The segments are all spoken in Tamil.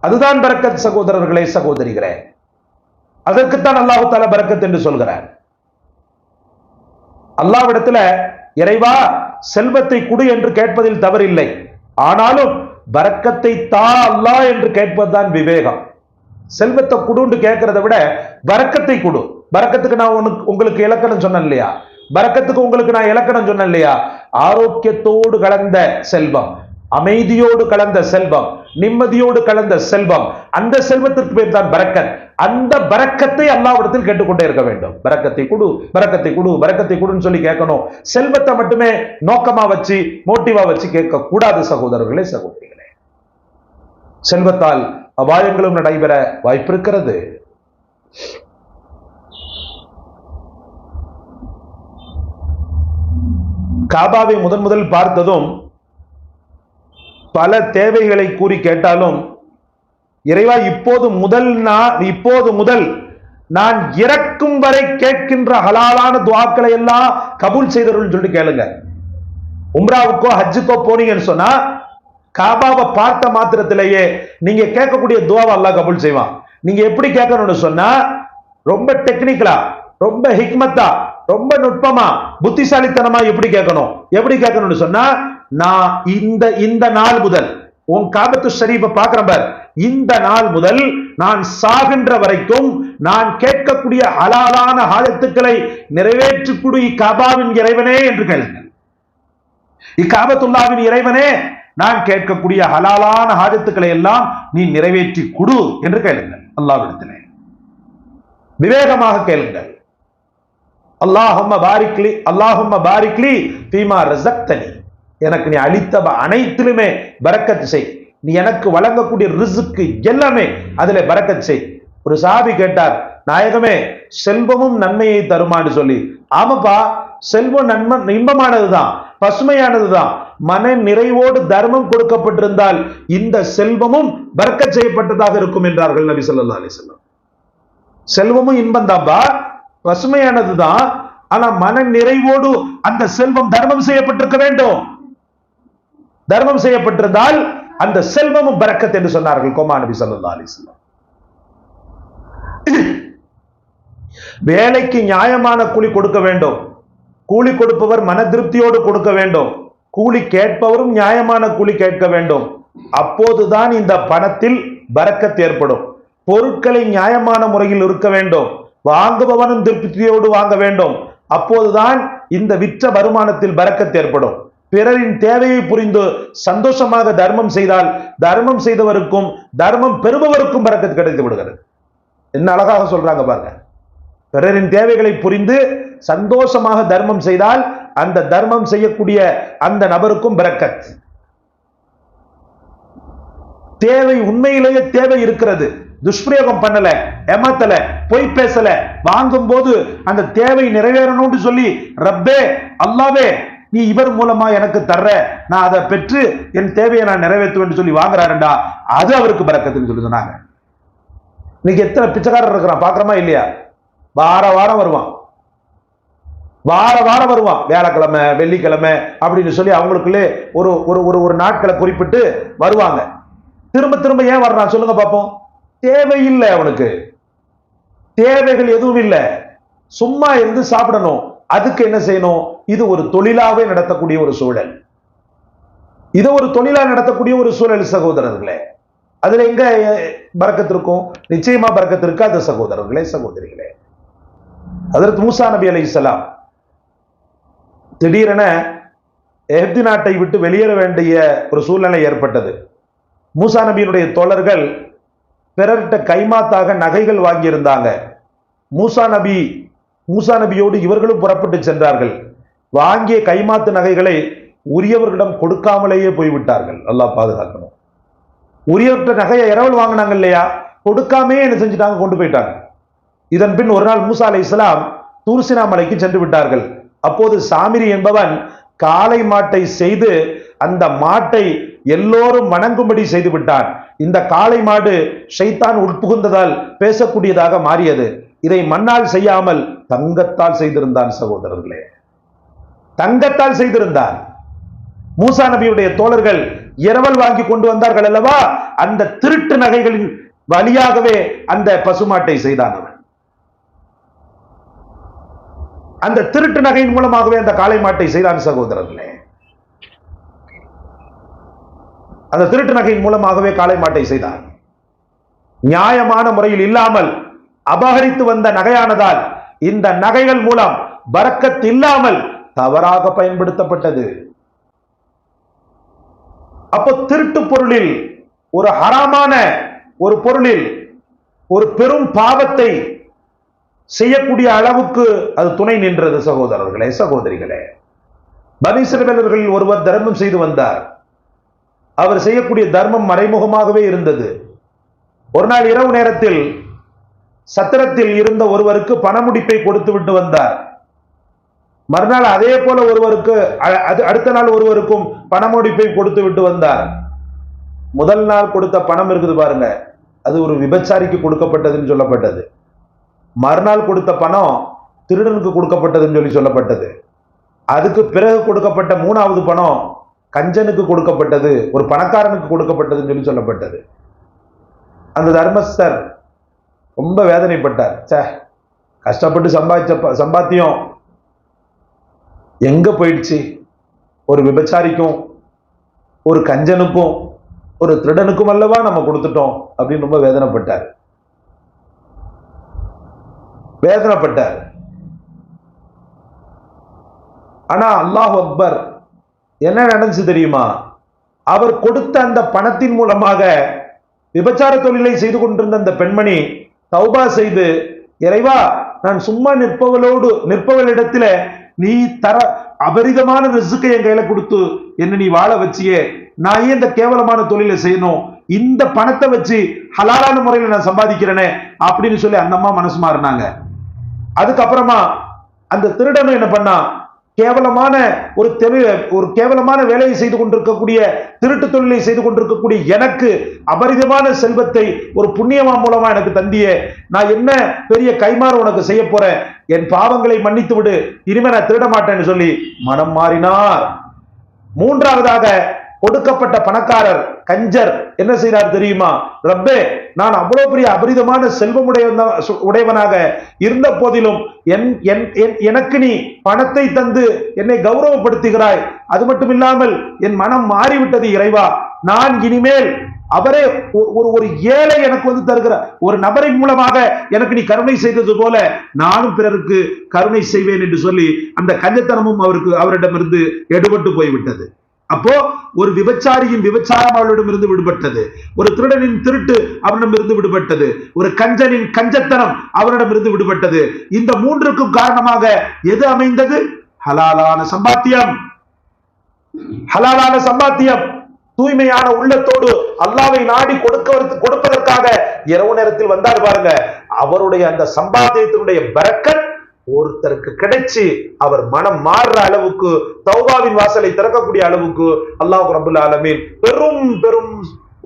அதுதான் பரக்கத் சகோதரர்களே சகோதரிகளே. அதற்குத்தான் அல்லாஹு தால பரக்கத் என்று சொல்கிறார். அல்லாவிடத்துல இறைவா செல்வத்தை குடு என்று கேட்பதில் தவறில்லை. ஆனாலும் பரக்கத்தை தா அல்லா என்று கேட்பதுதான் விவேகம். செல்வத்தை குடுன்னு கேட்கறத விட பரக்கத்தை குடு. பரக்கத்துக்கு நான் உனக்கு உங்களுக்கு இலக்கணம் சொன்னேன் இல்லையா? பரக்கத்துக்கு உங்களுக்கு நான் இலக்கணம் சொன்னேன் இல்லையா? ஆரோக்கியத்தோடு கலந்த செல்வம். அமைதியோடு கலந்த செல்வம் நிம்மதியோடு கலந்த செல்வம். அந்த செல்வத்திற்கு பேர் தான் பரக்கத். அந்த பரக்கத்தை அல்லாவிடத்தில் கேட்டுக்கொண்டே இருக்க வேண்டும். பரக்கத்தை குடு பரக்கத்தை குடு பரக்கத்தை குடுன்னு சொல்லி கேட்கணும். செல்வத்தை மட்டுமே நோக்கமா வச்சு மோட்டிவா வச்சு கேட்க கூடாது சகோதரர்களே சகோதரிகளே. செல்வத்தால் அபாயங்களும் நடைபெற வாய்ப்பிருக்கிறது காபாவை முதன் முதல் பார்த்ததும் பல தேவைகளை கூறி கேட்டாலும் இறைவா இப்போது முதல் நான் இப்போது முதல் நான் இறக்கும் வரை கேட்கின்ற ஹலாலான துவாக்களை எல்லாம் கபூல் செய்தருள்னு சொல்லி கேளுங்க. உம்ராவுக்கோ ஹஜ்ஜுக்கோ போனீங்கன்னு சொன்னா காபாவை பார்த்த மாத்திரத்திலேயே நீங்க கேட்கக்கூடிய துவாவை அல்லாஹ் கபூல் செய்வான். நீங்க எப்படி கேட்கணும்னு சொன்னா ரொம்ப டெக்னிக்கலா ரொம்ப ஹிக்மத்தா ரொம்ப நுட்பமா புத்திசாலித்தனமா எப்படி கேட்கணும்? எப்படி கேட்கணும்னு சொன்னா நான் இந்த இந்த நாள் முதல் உன் காபத்து ஷரீஃபை பார்க்கிறேன் பார். இந்த நாள் முதல் நான் சாகின்ற வரைக்கும் நான் கேட்கக்கூடிய ஹலாலான ஆழத்துக்களை நிறைவேற்றக்கூடிய இக்காபாவின் இறைவனே என்று கேளுங்கள். இக்காபத்துல்லாவின் இறைவனே நான் கேட்கக்கூடிய ஹலாலான ஹாஜத்துக்களை எல்லாம் நீ நிறைவேற்றி கொடு என்று கேளுங்கள். அல்லாவிடத்திலே விவேகமாக கேளுங்கள். அல்லாஹம்ம பாரிக்லி அல்லாஹம்ம பாரிக்லி தீமா ரஸக்தனி. எனக்கு நீ அளித்த அனைத்திலுமே பரக்கத் செய். நீ எனக்கு வழங்கக்கூடிய ரிசுக்கு எல்லாமே அதுல பரக்கத் செய். ஒரு சாபி கேட்டார் நாயகமே செல்வமும் நன்மையை தருமான்னு சொல்லி. ஆமாப்பா செல்வம் நன்மை இன்பமானதுதான் பசுமையானதுதான். மன நிறைவோடு தர்மம் கொடுக்கப்பட்டிருந்தால் இந்த செல்வமும் பறக்க செய்யப்பட்டதாக இருக்கும் என்றார்கள் நபி சொல்லா அலி வஸல்லம். செல்வமும் இன்பம் தான்பா பசுமையானதுதான். ஆனா மன நிறைவோடு அந்த செல்வம் தர்மம் செய்யப்பட்டிருக்க வேண்டும். தர்மம் செய்யப்பட்டிருந்தால் அந்த செல்வமும் பறக்கத் என்று சொன்னார்கள் கோமா நபி ஸல்லல்லாஹு வேலைக்கு நியாயமான கூலி கொடுக்க வேண்டும். கூலி கொடுப்பவர் மன திருப்தியோடு கொடுக்க வேண்டும். கூலி கேட்பவரும் நியாயமான கூலி கேட்க வேண்டும். அப்போதுதான் இந்த பணத்தில் பறக்கத் ஏற்படும். பொருட்களை நியாயமான முறையில் இருக்க வேண்டும். வாங்குபவனும் திருப்தியோடு வாங்க வேண்டும். அப்போதுதான் இந்த விற்ற வருமானத்தில் பறக்கத் ஏற்படும். பிறரின் தேவையை புரிந்து சந்தோஷமாக தர்மம் செய்தால் தர்மம் செய்தவருக்கும் தர்மம் பெறுபவருக்கும் பறக்கத்து கிடைத்து விடுகிறது. என்ன அழகாக சொல்றாங்க பாருங்க. பிறரின் தேவைகளை புரிந்து சந்தோஷமாக தர்மம் செய்தால் அந்த தர்மம் செய்யக்கூடிய அந்த நபருக்கும் பிறக்கத் தேவை உண்மையிலேயே தேவை இருக்கிறது. துஷ்பிரயோகம் பண்ணல ஏமாத்தல பொய் பேசல வாங்கும் போது அந்த தேவை நிறைவேறணும்னு சொல்லி ரப்பே அல்லாவே நீ இவர் மூலமா எனக்கு தர்ற. நான் அதை பெற்று என் தேவையை நான் நிறைவேற்றுவேன் சொல்லி வாங்குறாருண்டா அது அவருக்கு பறக்கத்துன்னு சொல்லி சொன்னாங்க. இன்னைக்கு எத்தனை பிச்சைக்காரர் இருக்கிறான்? பாக்குறோமா இல்லையா? வார வாரம் வருவான். வார வாரம் வருவான். வியாழக்கிழமை வெள்ளிக்கிழமை அப்படின்னு சொல்லி அவங்களுக்குள்ளே ஒரு ஒரு ஒரு ஒரு நாட்களை குறிப்பிட்டு வருவாங்க. திரும்ப திரும்ப ஏன் வர்றான்? சொல்லுங்க பார்ப்போம். தேவையில்லை அவனுக்கு. தேவைகள் எதுவும் இல்லை. சும்மா இருந்து சாப்பிடணும். அதுக்கு என்ன செய்யணும்? இது ஒரு தொழிலாவே நடத்தக்கூடிய ஒரு சூழல். இது ஒரு தொழிலா நடத்தக்கூடிய ஒரு சூழல் சகோதரர்களே. அதுல எங்க பறக்கத்திற்கும் நிச்சயமா பறக்கத்திற்கு அது சகோதரர்களே சகோதரிகளே. அதற்கு மூசா நபி அலைஹிஸ்ஸலாம் திடீரென எகிப்து நாட்டை விட்டு வெளியேற வேண்டிய ஒரு சூழ்நிலை ஏற்பட்டது. மூசா நபியினுடைய தோழர்கள் பிறர்கிட்ட கைமாத்தாக நகைகள் வாங்கியிருந்தாங்க. மூசா நபி மூசா நபியோடு இவர்களும் புறப்பட்டு சென்றார்கள். வாங்கிய கைமாத்து நகைகளை உரியவர்களிடம் கொடுக்காமலேயே போய்விட்டார்கள். நல்லா பாதுகாக்கணும். உரியவர்கிட்ட நகையை இரவல் வாங்கினாங்க இல்லையா? கொடுக்காமே என்ன செஞ்சுட்டாங்க? கொண்டு போயிட்டாங்க. இதன் பின் ஒரு நாள் மூசா அலை இஸ்லாம் தூர்சினா மலைக்கு சென்று விட்டார்கள். அப்போது சாமிரி என்பவன் காளை மாட்டை செய்து அந்த மாட்டை எல்லோரும் வணங்கும்படி செய்து விட்டான். இந்த காளை மாடு ஷைத்தான் உட்புகுந்ததால் பேசக்கூடியதாக மாறியது. இதை மண்ணால் செய்யாமல் தங்கத்தால் செய்திருந்தான் சகோதரர்களே. தங்கத்தால் செய்திருந்தான். மூசா நபியுடைய தோழர்கள் இரவல் வாங்கி கொண்டு வந்தார்கள் அல்லவா? அந்த திருட்டு நகைகளின் வழியாகவே அந்த பசுமாட்டை செய்தான் அவன். அந்த திருட்டு நகையின் மூலமாகவே அந்த காளை மாட்டை செய்தான் சகோதரர்களே. அந்த திருட்டு நகையின் மூலமாகவே காளை மாட்டை செய்தான். நியாயமான முறையில் இல்லாமல் அபகரித்து வந்த நகையானதால் இந்த நகைகள் மூலம் பறக்கத் இல்லாமல் தவறாக பயன்படுத்தப்பட்டது. அப்போ திருட்டு பொருளில் ஒரு ஹராமான ஒரு பொருளில் ஒரு பெரும் பாவத்தை செய்யக்கூடிய அளவுக்கு அது துணை நின்றது சகோதரர்களே சகோதரிகளே. பனிசிறவர்களில் ஒருவர் தர்மம் செய்து வந்தார். அவர் செய்யக்கூடிய தர்மம் மறைமுகமாகவே இருந்தது. ஒரு நாள் இரவு நேரத்தில் சத்திரத்தில் இருந்த ஒருவருக்கு பணமுடிப்பை கொடுத்து விட்டு வந்தார். மறுநாள் அதே போல ஒருவருக்கு அ- அது அடுத்த நாள் ஒருவருக்கும் பணமுடிப்பை கொடுத்து விட்டு வந்தார். முதல் நாள் கொடுத்த பணம் இருக்குது பாருங்க. அது ஒரு விபச்சாரிக்கு கொடுக்கப்பட்டதுன்னு சொல்லப்பட்டது. மறுநாள் கொடுத்த பணம் திருடனுக்கு கொடுக்கப்பட்டதுன்னு சொல்லி சொல்லப்பட்டது. அதுக்கு பிறகு கொடுக்கப்பட்ட மூணாவது பணம் கஞ்சனுக்கு கொடுக்கப்பட்டது ஒரு பணக்காரனுக்கு கொடுக்கப்பட்டதுன்னு சொல்லி சொல்லப்பட்டது. அந்த தர்மஸ்தர் ரொம்ப வேதனைப்பட்டார். சே கஷ்டப்பட்டு சம்பாதிச்ச சம்பாத்தியம் எங்க போயிடுச்சு? ஒரு விபச்சாரிக்கும் ஒரு கஞ்சனுக்கும் ஒரு திருடனுக்கும் அல்லவா நம்ம கொடுத்துட்டோம் அப்படின்னு ரொம்ப வேதனைப்பட்டார். வேதனைப்பட்டார். ஆனா அல்லாஹ் அக்பர் என்ன நடந்துச்சு தெரியுமா? அவர் கொடுத்த அந்த பணத்தின் மூலமாக விபச்சார தொழிலை செய்து கொண்டிருந்த அந்த பெண்மணி தௌபா செய்து இறைவா நான் சும்மா நிற்பவளோடு நிற்பவளிடத்துல நீ தர அபரிதமான ரிசுக்கை என் கையில கொடுத்து என்ன நீ வாழ வச்சியே. நான் ஏன் இந்த கேவலமான தொழிலை செய்யணும்? இந்த பணத்தை வச்சு ஹலாலான முறையில் நான் சம்பாதிக்கிறேனே அப்படின்னு சொல்லி அந்த அம்மா மனசு மாறினாங்க. அதுக்கப்புறமா அந்த திருடனும் என்ன பண்ணா கேவலமான ஒரு தெரு ஒரு கேவலமான வேலையை செய்து கொண்டிருக்கக்கூடிய திருட்டு தொழிலை செய்து கொண்டிருக்கக்கூடிய எனக்கு அபரிதமான செல்வத்தை ஒரு புண்ணியமா மூலமா எனக்கு தந்திய. நான் என்ன பெரிய கைமாறு உனக்கு செய்ய போறேன்? என் பாவங்களை மன்னித்து விடு இனிமே நான் திருட மாட்டேன்னு சொல்லி மனம் மாறினார். மூன்றாவதாக கொடுக்கப்பட்ட பணக்காரர் கஞ்சர் என்ன செய்கிறார் தெரியுமா? ரப்பே நான் அவ்வளோ பெரிய அபரிதமான செல்வம் உடையவன- உடையவனாக இருந்த போதிலும் என் என் என்- எனக்கு நீ பணத்தை தந்து என்னை கௌரவப்படுத்துகிறாய். அது மட்டும் இல்லாமல் என் மனம் மாறிவிட்டது இறைவா. நான் இனிமேல் அவரே ஒரு ஒரு ஏழை எனக்கு வந்து தருகிற ஒரு நபரின் மூலமாக எனக்கு நீ கருணை செய்தது போல நானும் பிறருக்கு கருணை செய்வேன் என்று சொல்லி அந்த கஞ்சத்தனமும் அவருக்கு அவரிடமிருந்து எடுபட்டு போய்விட்டது. அப்போ ஒரு விபச்சாரியின் விபச்சாரம் அவளிடமிருந்து விடுபட்டது. ஒரு திருடனின் திருட்டு அவனிடமிருந்து விடுபட்டது. ஒரு கஞ்சனின் கஞ்சத்தனம் அவனிடமிருந்து விடுபட்டது. இந்த மூன்றுக்கும் காரணமாக எது அமைந்தது? ஹலாலான சம்பாத்தியம். ஹலாலான சம்பாத்தியம். தூய்மையான உள்ளத்தோடு அல்லாவை நாடி கொடுக்க கொடுப்பதற்காக இரவு நேரத்தில் வந்தார் பாருங்க. அவருடைய அந்த சம்பாத்தியத்தினுடைய பரக்கன் ஒருத்தருக்கு கிடைச்சு அவர் மனம் மாறுற அளவுக்கு தௌபாவின் வாசலை திறக்கக்கூடிய அளவுக்கு அல்லாஹ் ரபுல் ஆலமீன் பெரும் பெரும்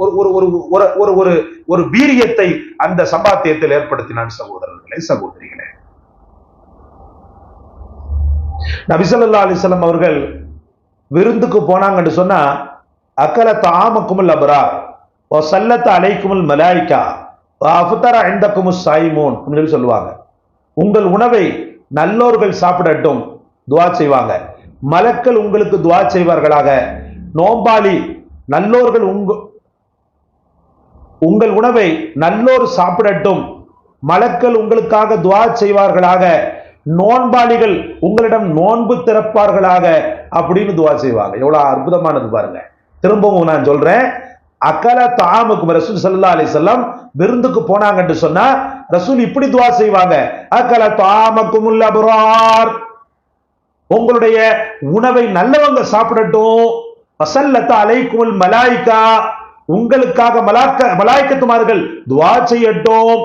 ஒரு ஒரு ஒரு ஒரு ஒரு ஒரு ஒரு வீரியத்தை அந்த சம்பாத்தியத்தில் ஏற்படுத்தினான் சகோதரர்களே சகோதரிகளே. நபிசல்லா அலிசல்லாம் அவர்கள் விருந்துக்கு போனாங்கன்னு சொன்னா அக்கல தாமக்குமுல் அபரா ஓ சல்லத்த அலைக்குமுல் மலாய்க்கா அஃபுத்தர சாய்மோன் சாயிமோன் சொல்லி சொல்லுவாங்க. உங்கள் உணவை நல்லோர்கள் சாப்பிடட்டும் துவா செய்வாங்க. மலக்கள் உங்களுக்கு துவா செய்வார்களாக. நோம்பாளி நல்லோர்கள் உங்க உங்கள் உணவை நல்லோர் சாப்பிடட்டும். மலக்கள் உங்களுக்காக துவா செய்வார்களாக. நோன்பாளிகள் உங்களிடம் நோன்பு திறப்பார்களாக அப்படின்னு துவா செய்வாங்க. எவ்வளவு அற்புதமானது பாருங்க. திரும்பவும் நான் சொல்றேன். அக்கல தாமுக்கும் ரசூல் சல்லா அலிசல்லாம் விருந்துக்கு போனாங்கன்னு சொன்னா ரசூல் இப்படி துவா செய்வாங்க. அக்கல தாமக்கும் அபரார். உங்களுடைய உணவை நல்லவங்க சாப்பிடட்டும். வசல்லத்த அலைக்குமுல் மலாய்க்கா. உங்களுக்காக மலாக்க மலாய்க்கத்துமார்கள் துவா செய்யட்டும்.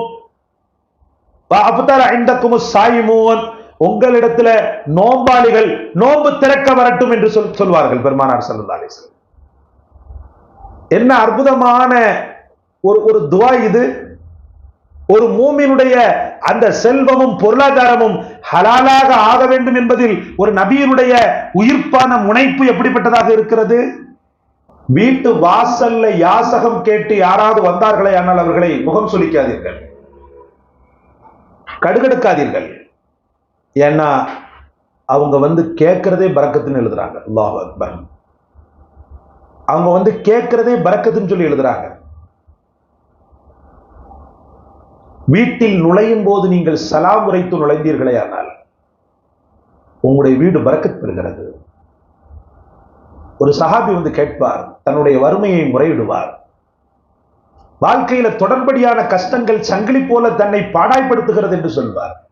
அப்தர ஐந்தக்கும் சாயிமோன். உங்களிடத்துல நோம்பாளிகள் நோன்பு திறக்க வரட்டும் என்று சொல் சொல்வார்கள் பெருமானார் சல்லா அலிஸ்லாம் என்ன அற்புதமான ஒரு ஒரு துவா இது. ஒரு மூமினுடைய அந்த செல்வமும் பொருளாதாரமும் ஹலாலாக ஆக வேண்டும் என்பதில் ஒரு நபியினுடைய உயிர்ப்பான முனைப்பு எப்படிப்பட்டதாக இருக்கிறது? வீட்டு வாசல்ல யாசகம் கேட்டு யாராவது வந்தார்களே ஆனால் அவர்களை முகம் சுளிக்காதீர்கள். கடுகடுக்காதீர்கள். ஏன்னா அவங்க வந்து கேட்கறதே பறக்கத்துன்னு எழுதுறாங்க. அல்லாஹ் அக்பர். அவங்க வந்து கேட்கறதே பறக்கத்துன்னு சொல்லி எழுதுறாங்க. வீட்டில் நுழையும் போது நீங்கள் சலாம் உரைத்து நுழைந்தீர்களே ஆனால் உங்களுடைய வீடு பறக்கத் பெறுகிறது. ஒரு சஹாபி வந்து கேட்பார் தன்னுடைய வறுமையை முறையிடுவார். வாழ்க்கையில தொடர்படியான கஷ்டங்கள் சங்கிலி போல தன்னை பாடாய்படுத்துகிறது என்று சொல்வார்.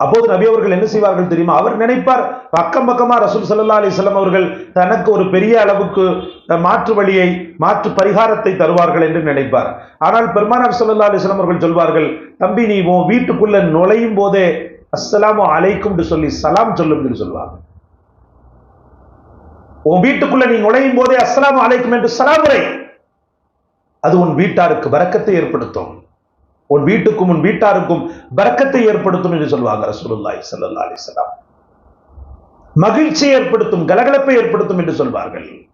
அப்போது நபி அவர்கள் என்ன செய்வார்கள் தெரியுமா? அவர் நினைப்பார் பக்கம் பக்கமா ரசூல் சல்லா அலிஸ்லாம் அவர்கள் தனக்கு ஒரு பெரிய அளவுக்கு மாற்று வழியை மாற்று பரிகாரத்தை தருவார்கள் என்று நினைப்பார். ஆனால் பெருமானார் சல்லா அலிஸ்லாம் அவர்கள் சொல்வார்கள் தம்பி நீ உன் வீட்டுக்குள்ள நுழையும் போதே அஸ்லாம் அலைக்கும் சொல்லி சலாம் சொல்லும் என்று சொல்வார் உன் வீட்டுக்குள்ள நீ நுழையும் போதே அஸ்லாம் அலைக்கும் என்று சலாம் உரை அது உன் வீட்டாருக்கு வரக்கத்தை ஏற்படுத்தும். உன் வீட்டுக்கும் உன் வீட்டாருக்கும் பறக்கத்தை ஏற்படுத்தும் என்று சொல்லுவாங்க ரசூலுல்லாய் சல்லா அலிஸ்லாம் மகிழ்ச்சியை ஏற்படுத்தும் கலகலப்பை ஏற்படுத்தும் என்று சொல்வார்கள்.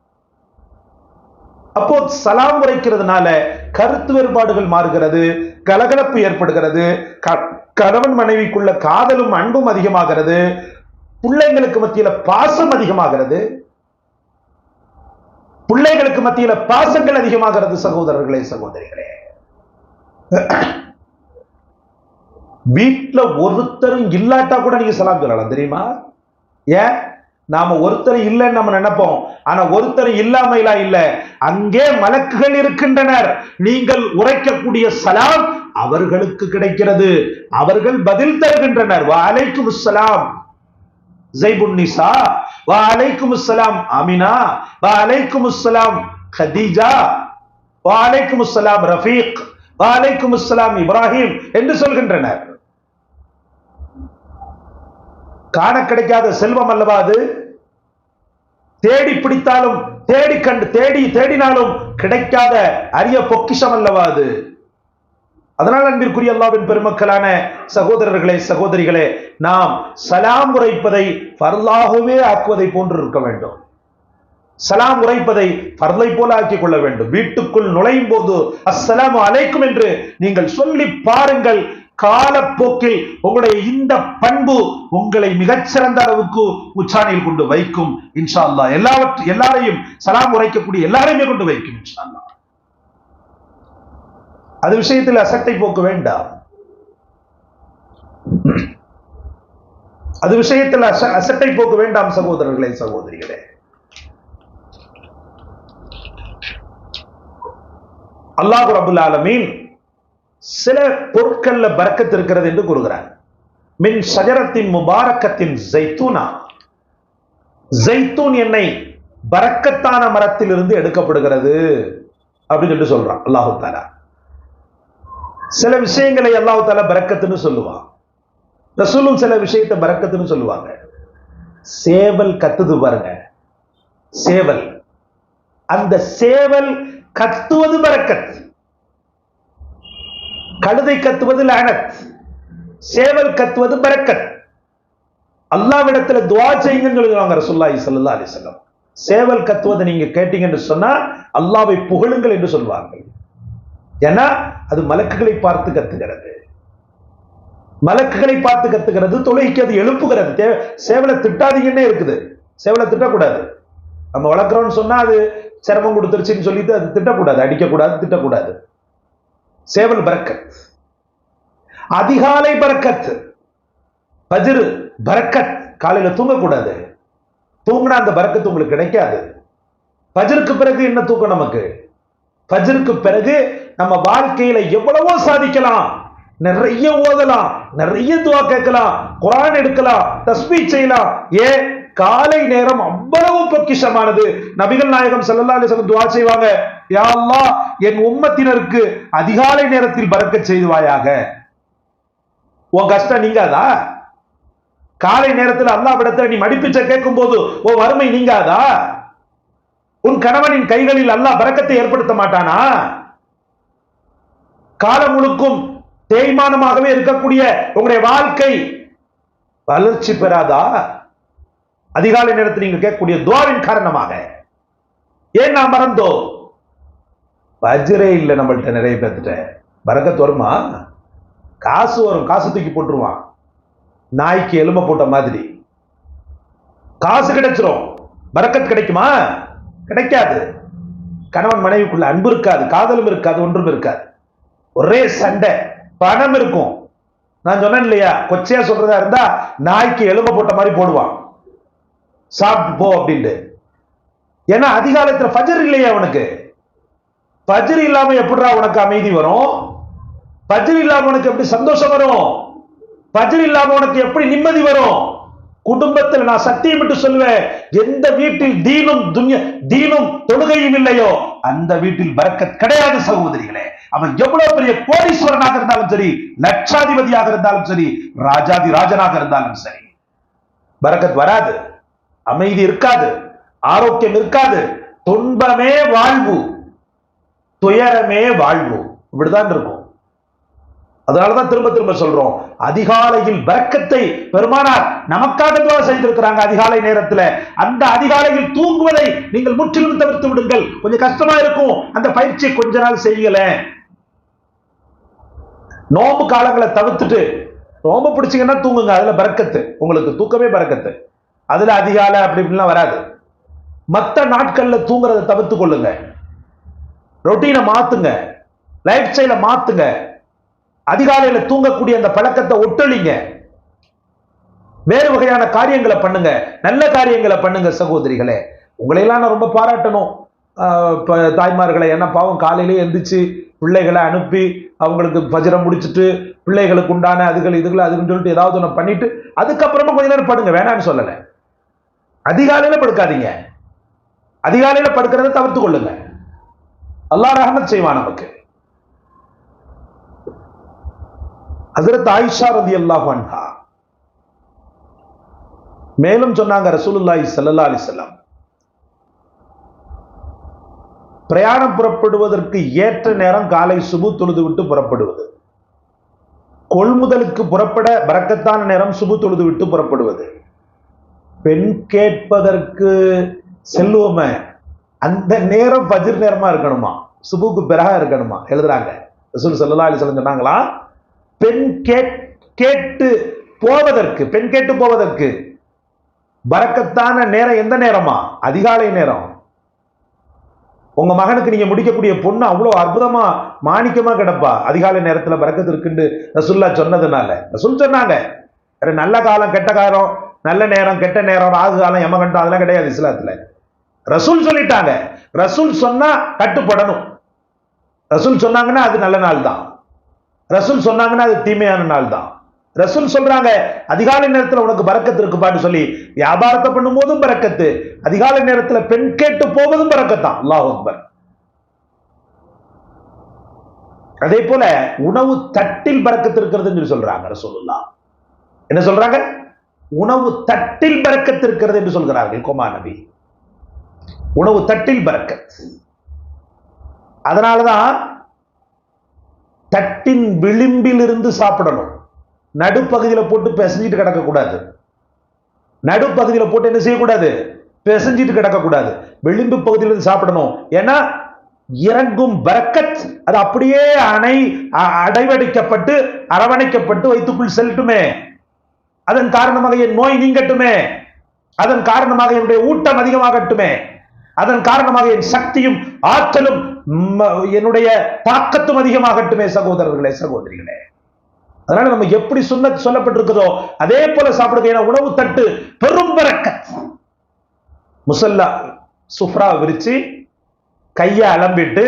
அப்போ சலாம் உரைக்கிறதுனால கருத்து வேறுபாடுகள் மாறுகிறது கலகலப்பு ஏற்படுகிறது க- கணவன் மனைவிக்குள்ள காதலும் அன்பும் அதிகமாகிறது பிள்ளைங்களுக்கு மத்தியில பாசம் அதிகமாகிறது பிள்ளைகளுக்கு மத்தியில பாசங்கள் அதிகமாகிறது சகோதரர்களே சகோதரிகளே. வீட்டுல ஒருத்தரும் இல்லாட்டா கூட நீங்க சலாம் சொல்லலாம் தெரியுமா? ஏன்? நாம ஒருத்தர் இல்லைன்னு நம்ம நினைப்போம். ஆனா ஒருத்தர் இல்லாமையிலா இல்ல. அங்கே மலக்குகள் இருக்கின்றனர். நீங்கள் உரைக்கக்கூடிய சலாம் அவர்களுக்கு கிடைக்கிறது. அவர்கள் பதில் தருகின்றனர். வாலைக்கும் சலாம் ஜைபுன் நிசா வா அலைக்கும் அமினா வாலைக்கும் சலாம் ஹதீஜா வாலைக்கும் சலாம் ரஃபீக். வாலைக்கும் இப்ராஹிம் என்று சொல்கின்றனர். காண கிடைக்காத செல்வம் அல்லவா அது? தேடி பிடித்தாலும் தேடி கண்டு தேடி தேடினாலும் கிடைக்காத அரிய பொக்கிஷம் அல்லவா அது? அதனால் அன்பிற்குரிய அல்லாவின் பெருமக்களான சகோதரர்களே சகோதரிகளே நாம் சலாம் உரைப்பதை பரலாகவே ஆக்குவதை போன்று இருக்க வேண்டும். சலாம் உரைப்பதை ஃபர்லை போல ஆக்கிக் கொள்ள வேண்டும். வீட்டுக்குள் நுழையும் போது அஸ்ஸலாமு அலைக்கும் என்று நீங்கள் சொல்லி பாருங்கள். காலப்போக்கில் உங்களுடைய இந்த பண்பு உங்களை மிகச்சிறந்த அளவுக்கு உச்சாணியில் கொண்டு வைக்கும். இன்ஷா அல்லாஹ் எல்லாவற்றை எல்லாரையும் சலாம் உரைக்கக்கூடிய எல்லாரையுமே கொண்டு வைக்கும் இன்ஷா அது விஷயத்தில் அசட்டை போக்க வேண்டாம். அது விஷயத்தில் அச- அசட்டை போக்க வேண்டாம் சகோதரர்களே சகோதரிகளே. அல்லாஹ் ரபுல் ஆலமீன் சில பொருட்கள்ல பறக்கத்து இருக்கிறது என்று கூறுகிறார். மின் சஜரத்தின் முபாரக்கத்தின் ஜைத்தூனா. ஜைத்தூன் எண்ணெய் பரக்கத்தான மரத்திலிருந்து எடுக்கப்படுகிறது அப்படின்னு சொல்லிட்டு சொல்றான். அல்லாஹு தாலா சில விஷயங்களை அல்லாஹு தாலா பறக்கத்துன்னு சொல்லுவான். ரசூலும் சில விஷயத்தை பறக்கத்துன்னு சொல்லுவாங்க. சேவல் கத்துது பாருங்க. சேவல். அந்த சேவல் கத்துவது பறக்கத். கழுதை கத்துவது லானத். சேவல் கத்துவது பறக்கத். அல்லாவிடத்துல துவா செய்யுங்கன்னு ரசுல்லாஹி சல்லா ஸல்லல்லாஹு சேவல் கத்துவதை நீங்க கேட்டீங்கன்னு சொன்னா அல்லாவை புகழுங்கள் என்று சொல்வார்கள். ஏன்னா அது மலக்குகளை பார்த்து கத்துகிறது. மலக்குகளை பார்த்து கத்துகிறது தொழுகைக்கு அது எழுப்புகிறது. சேவலை திட்டாதீங்கன்னே இருக்குது. சேவலை திட்டக்கூடாது. நம்ம வளர்க்குறோம்னு சொன்னா அது சிரமம் கொடுத்துருச்சுன்னு சொல்லிட்டு அது திட்டக்கூடாது அடிக்கக்கூடாது திட்டக்கூடாது. சேவல் பரக்கத் அதிகாலை பரக்கத் பஜ்ரு பரக்கத் காலையில தூங்கக்கூடாது. தூங்கினா அந்த பரக்கத்து உங்களுக்கு கிடைக்காது. பஜருக்கு பிறகு என்ன தூக்கம் நமக்கு? பஜ்ருக்கு பிறகு நம்ம வாழ்க்கையில எவ்வளவோ சாதிக்கலாம். நிறைய ஓதலாம் நிறைய துவா கேட்கலாம் குரான் எடுக்கலாம் தஸ்பீ செய்யலாம். ஏன்? காலை நேரம் அவ்வளவு பொக்கிஷமானது. நபிகள் நாயகம் செல்லல்லா அலைஹி துவா செய்வாங்க. யா அல்லா என் உம்மத்தினருக்கு அதிகாலை நேரத்தில் பறக்க செய்துவாயாக. உன் கஷ்டம் நீங்காதா? காலை நேரத்தில் அல்லாவிடத்துல நீ மடிப்பிச்ச கேட்கும் போது உன் வறுமை நீங்காதா? உன் கணவனின் கைகளில் அல்லாஹ் பறக்கத்தை ஏற்படுத்த மாட்டானா? காலம் முழுக்கும் தேய்மானமாகவே இருக்கக்கூடிய உங்களுடைய வாழ்க்கை வளர்ச்சி பெறாதா? அதிகாலை நேரத்தில் நீங்க கேட்கக்கூடிய துவாவின் காரணமாக. ஏன் நான் மறந்தோ? வஜ்ரே இல்லை நம்மள்கிட்ட நிறைய பேர்த்துட்ட. பரக்கத் வருமா? காசு வரும். காசு தூக்கி போட்டுருவான். நாய்க்கு எலும்பை போட்ட மாதிரி. காசு கிடைச்சிரும். பரக்கத் கிடைக்குமா? கிடைக்காது. கணவன் மனைவிக்குள்ள அன்பு இருக்காது காதலும் இருக்காது ஒன்றும் இருக்காது. ஒரே சண்டை. பணம் இருக்கும். நான் சொன்னேன் இல்லையா? கொச்சையா சொல்றதா இருந்தா நாய்க்கு எலும்பை போட்ட மாதிரி போடுவான். சாப்பிட்டு போ அப்படின்ட்டு ஏன்னா அதிகாலத்தில் ஃபஜர் இல்லையா அவனுக்கு. ஃபஜர் இல்லாம எப்படிடா உனக்கு அமைதி வரும்? ஃபஜர் இல்லாம உனக்கு எப்படி சந்தோஷம் வரும்? ஃபஜர் இல்லாம உனக்கு எப்படி நிம்மதி வரும்? குடும்பத்தில் நான் சத்தியம் விட்டு சொல்லுவேன் எந்த வீட்டில் தீனும் துன்ய தீனும் தொழுகையும் இல்லையோ அந்த வீட்டில் பரக்கத் கிடையாது சகோதரிகளே. அவன் எவ்வளவு பெரிய கோடீஸ்வரனாக இருந்தாலும் சரி லட்சாதிபதியாக இருந்தாலும் சரி ராஜாதி ராஜனாக இருந்தாலும் சரி. பறக்கத் வராது. அமைதி இருக்காது ஆரோக்கியம் இருக்காது துன்பமே வாழ்வு துயரமே வாழ்வு. இப்படிதான் இருக்கும். அதனாலதான் திரும்ப திரும்ப சொல்றோம் அதிகாலையில் பரக்கத்தை பெருமானார் நமக்காக துவா செய்திருக்கிறாங்க அதிகாலை நேரத்துல. அந்த அதிகாலையில் தூங்குவதை நீங்கள் முற்றிலும் தவிர்த்து விடுங்கள். கொஞ்சம் கஷ்டமா இருக்கும் அந்த பயிற்சியை கொஞ்ச நாள் செய்யல நோம்பு காலங்களை தவிர்த்துட்டு நோம்பு பிடிச்சீங்கன்னா தூங்குங்க அதுல பறக்கத்து. உங்களுக்கு தூக்கமே பறக்கத்து. அதில் அதிகாலை அப்படி இப்படிலாம் வராது. மற்ற நாட்களில் தூங்குறதை தவிர்த்து கொள்ளுங்க. ரொட்டீனை மாற்றுங்க லைஃப் ஸ்டைல மாற்றுங்க அதிகாலையில் தூங்கக்கூடிய அந்த பழக்கத்தை ஒட்டொழிங்க. வேறு வகையான காரியங்களை பண்ணுங்க. நல்ல காரியங்களை பண்ணுங்க சகோதரிகளே. உங்களையெல்லாம் நான் ரொம்ப பாராட்டணும். இப்போ தாய்மார்களை என்ன பாவம் காலையிலே எந்திரிச்சு பிள்ளைகளை அனுப்பி அவங்களுக்கு பஜரம் முடிச்சுட்டு பிள்ளைகளுக்கு உண்டான அதுகள் இதுகள் அதுன்னு சொல்லிட்டு ஏதாவது ஒன்று பண்ணிட்டு அதுக்கப்புறமா கொஞ்ச நேரம் படுங்க. வேணான்னு சொல்லலை. அதிகாலையில படுக்காதீங்க. அதிகாலையில படுக்கிறத தவிர்த்து கொள்ளுங்க. அல்லா ரஹமத் செய்வான் நமக்கு. ஹசரத் ஆயிஷா ரதி அல்லாஹ் அன்ஹா. மேலும் சொன்னாங்க ரசூலுல்லாஹி சல்லா அலைஹி பிரயாணம் புறப்படுவதற்கு ஏற்ற நேரம் காலை சுபு தொழுது விட்டு புறப்படுவது. கொள்முதலுக்கு புறப்பட பறக்கத்தான நேரம் சுபு தொழுது விட்டு புறப்படுவது. பெண் கேட்பதற்கு செல்லுவோமே. அந்த நேரம் பஜிர் நேரமா இருக்கணுமா? சுபுக்கு பிறகா இருக்கணுமா? எழுதுறாங்க. ரசூல் ஸல்லல்லாஹு அலி வஸல்லம் சொன்னாங்களா? பெண் கேட் கேட்டு போவதற்கு பெண் கேட்டு போவதற்கு பறக்கத்தான நேரம் எந்த நேரமா? அதிகாலை நேரம். உங்க மகனுக்கு நீங்க முடிக்கக்கூடிய பொண்ணு அவ்வளவு அற்புதமா மாணிக்கமா கிடப்பா. அதிகாலை நேரத்துல பறக்கத்து இருக்குன்னு ரசுல்லா சொன்னதுனால. ரசூல் சொன்னாங்க. வேற நல்ல காலம் கெட்ட காலம். நல்ல நேரம் கெட்ட நேரம் ராகு காலம் யமகண்டம் அதெல்லாம் கிடையாது இஸ்லாத்துல. ரசூல் சொல்லிட்டாங்க. ரசூல் சொன்னா கட்டுப்படணும். ரசூல் சொன்னாங்கன்னா அது நல்ல நாள் தான் ரசூல் சொன்னாங்கன்னா அது தீமையான நாள் தான் ரசூல் சொல்றாங்க அதிகாலை நேரத்துல உனக்கு பறக்கத்து இருக்குப்பான்னு சொல்லி வியாபாரத்தை பண்ணும் போதும் பறக்கத்து அதிகாலை நேரத்துல பெண் கேட்டு போவதும் பறக்கத்தான். அல்லாஹ் அக்பர். அதே போல உணவு தட்டில் பறக்கத்து இருக்கிறதுன்னு சொல்றாங்க ரசூலுல்லா என்ன சொல்றாங்க? உணவு தட்டில் பறக்கத்து இருக்கிறது என்று சொல்கிறார்கள் கோமா நபி. உணவு தட்டில் பறக்கத் அதனாலதான் தட்டின் விளிம்பில் இருந்து சாப்பிடணும். நடுப்பகுதியில் போட்டு பிசைஞ்சிட்டு கிடக்கக்கூடாது. நடுப்பகுதியில் போட்டு என்ன செய்யக்கூடாது? பிசைஞ்சிட்டு கிடக்கக்கூடாது. விளிம்பு பகுதியிலிருந்து சாப்பிடணும். ஏன்னா இறங்கும் பரக்கத் அது அப்படியே அணை அ- அடைவடைக்கப்பட்டு அரவணைக்கப்பட்டு வைத்துக்குள் செல்லட்டுமே. அதன் காரணமாக என் நோய் நீங்கட்டுமே. அதன் காரணமாக என்னுடைய ஊட்டம் அதிகமாகட்டுமே. அதன் காரணமாக என் சக்தியும் ஆற்றலும் என்னுடைய தாக்கத்தும் அதிகமாகட்டுமே சகோதரர்களே சகோதரிகளே. அதனால நம்ம எப்படி சொன்ன சொல்லப்பட்டிருக்குதோ அதே போல சாப்பிடுங்க. ஏன்னா உணவு தட்டு பெரும் பரக்கத் முசல்லா சுஃப்ரா விரிச்சு கையை அலம்பிட்டு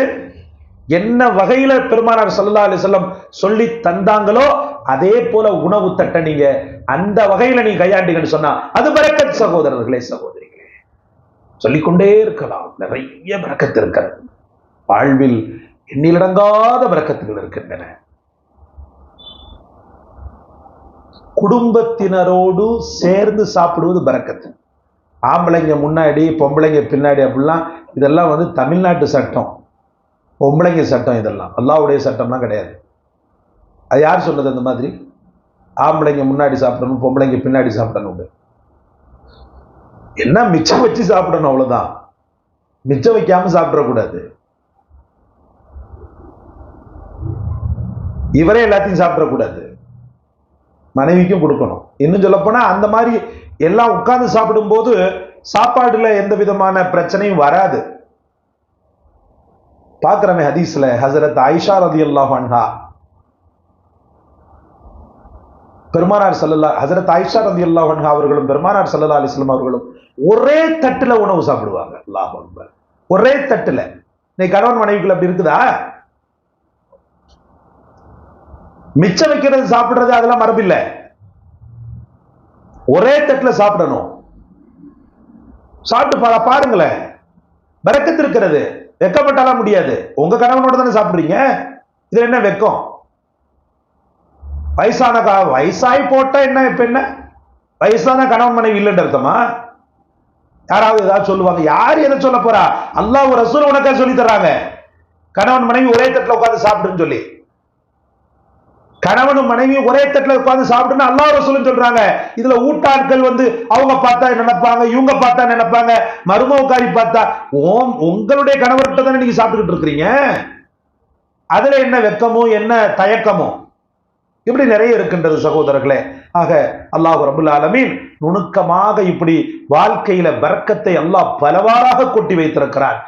என்ன வகையில பெருமானார் சல்லா அலி வஸல்லம் சொல்லி தந்தாங்களோ அதே போல உணவு தட்டை நீங்க அந்த வகையில நீங்க கையாண்டீங்கன்னு சொன்னா அது பறக்கத் சகோதரர்களே சகோதரிகளே. சொல்லிக்கொண்டே இருக்கலாம். நிறைய பறக்கத்து இருக்கிறது. வாழ்வில் எண்ணிலடங்காத பறக்கத்துகள் இருக்கின்றன. குடும்பத்தினரோடு சேர்ந்து சாப்பிடுவது பறக்கத்து ஆம்பளைங்க முன்னாடி பொம்பளைங்க பின்னாடி அப்படிலாம் இதெல்லாம் வந்து தமிழ்நாட்டு சட்டம். பொம்பளைங்க சட்டம் இதெல்லாம். அல்லாவுடைய சட்டம்லாம் கிடையாது. அது யார் சொன்னது அந்த மாதிரி? ஆம்பளைங்க முன்னாடி சாப்பிடணும் பொம்பளைங்க பின்னாடி சாப்பிடணும் என்ன மிச்சம் வச்சு சாப்பிடணும் அவ்வளவுதான். மிச்சம் வைக்காம சாப்பிடக்கூடாது. இவரே எல்லாத்தையும் சாப்பிடக்கூடாது. மனைவிக்கும் கொடுக்கணும். இன்னும் சொல்லப்போனால் அந்த மாதிரி எல்லாம் உட்கார்ந்து சாப்பிடும்போது சாப்பாடுல எந்த விதமான பிரச்சனையும் வராது. பார்க்குறமே ஹதீஸில் ஹசரத் ஆயிஷா ரதியல்லாஹு அன்ஹா. பெருமானார் சல்லல்லா ஹசரத் ஆயிஷா ரதியல்லாஹு அன்ஹா அவர்களும் பெருமானார் சல்லல்லா அலிஸ்லாம் அவர்களும் ஒரே தட்டில் உணவு சாப்பிடுவாங்க. அல்லாஹ் அக்பர். ஒரே தட்டில். நீ கணவன் மனைவிக்குள்ள அப்படி இருக்குதா? மிச்சம் வைக்கிறது சாப்பிடுறது அதெல்லாம் மரபில்லை. ஒரே தட்டில் சாப்பிடணும். சாப்பிட்டு பாருங்களேன். பறக்கத்து இருக்கிறது. வெக்கப்பட்டாலாம் முடியாது. உங்க கணவனோட தானே சாப்பிடுறீங்க? இதுல என்ன வெக்கம்? வயசான வயசாகி போட்டா என்ன இப்ப என்ன? வயசான கணவன் மனைவி இல்லைன்னு அர்த்தமா? யாராவது ஏதாவது சொல்லுவாங்க. யார் எதை சொல்ல போறா? அல்லாஹ் ஒரு ரசூல் உனக்கா சொல்லி தர்றாங்க. கணவன் மனைவி ஒரே தட்டில் உட்காந்து சாப்பிடுன்னு சொல்லி. கணவனும் மனைவியும் ஒரே தட்டில் உட்கார்ந்து சாப்பிட்டுன்னு அல்லாஹ் ரசூலும் சொல்றாங்க. இதுல ஊட்டாட்கள் வந்து அவங்க பார்த்தா நினைப்பாங்க இவங்க பார்த்தா நினைப்பாங்க மருமவுக்காரி பார்த்தா ஓம் உங்களுடைய கணவர்கிட்ட தானே நீங்க சாப்பிட்டுக்கிட்டு இருக்கிறீங்க? அதுல என்ன வெக்கமோ என்ன தயக்கமோ? இப்படி நிறைய இருக்கின்றது சகோதரர்களே. ஆக அல்லாஹ் ரபுல் ஆலமீன் நுணுக்கமாக இப்படி வாழ்க்கையில பரக்கத்தை அல்லாஹ் பலவாறாக கொட்டி வைத்திருக்கிறார்.